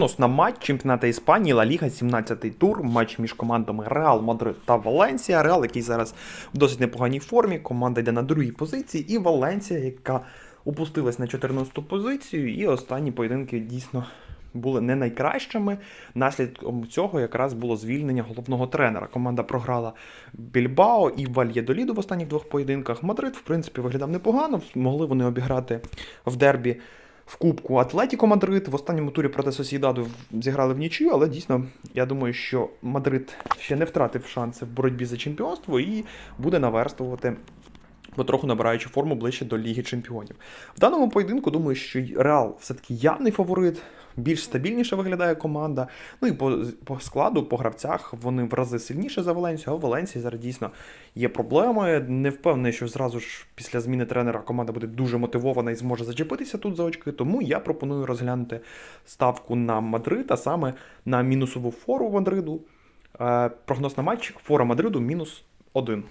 Відносно матч чемпіонату Іспанії Ла Ліга, 17-й тур, матч між командами Реал Мадрид та Валенсія. Реал, який зараз в досить непоганій формі, команда йде на другій позиції, і Валенсія, яка опустилась на 14-ту позицію, і останні поєдинки дійсно були не найкращими. Наслідком цього якраз було звільнення головного тренера. Команда програла Більбао і Вальєдоліду в останніх двох поєдинках. Мадрид, в принципі, виглядав непогано. Могли вони обіграти в дербі в Кубку Атлетіко Мадрид. В останньому турі проти Сосідаду зіграли в нічию, але дійсно, я думаю, що Мадрид ще не втратив шанси в боротьбі за чемпіонство і буде наверстувати. Потроху набираючи форму ближче до Ліги Чемпіонів. В даному поєдинку думаю, що Реал все-таки явний фаворит, більш стабільніше виглядає команда. Ну і по, по складу, по гравцях вони в рази сильніше за Валенсію, а в Валенсії зараз дійсно є проблеми. Не впевнений, що зразу ж після зміни тренера команда буде дуже мотивована і зможе зачепитися тут за очки. Тому я пропоную розглянути ставку на Мадрид, а саме на мінусову фору Мадриду. Е, прогноз на матч фора Мадриду мінус 1.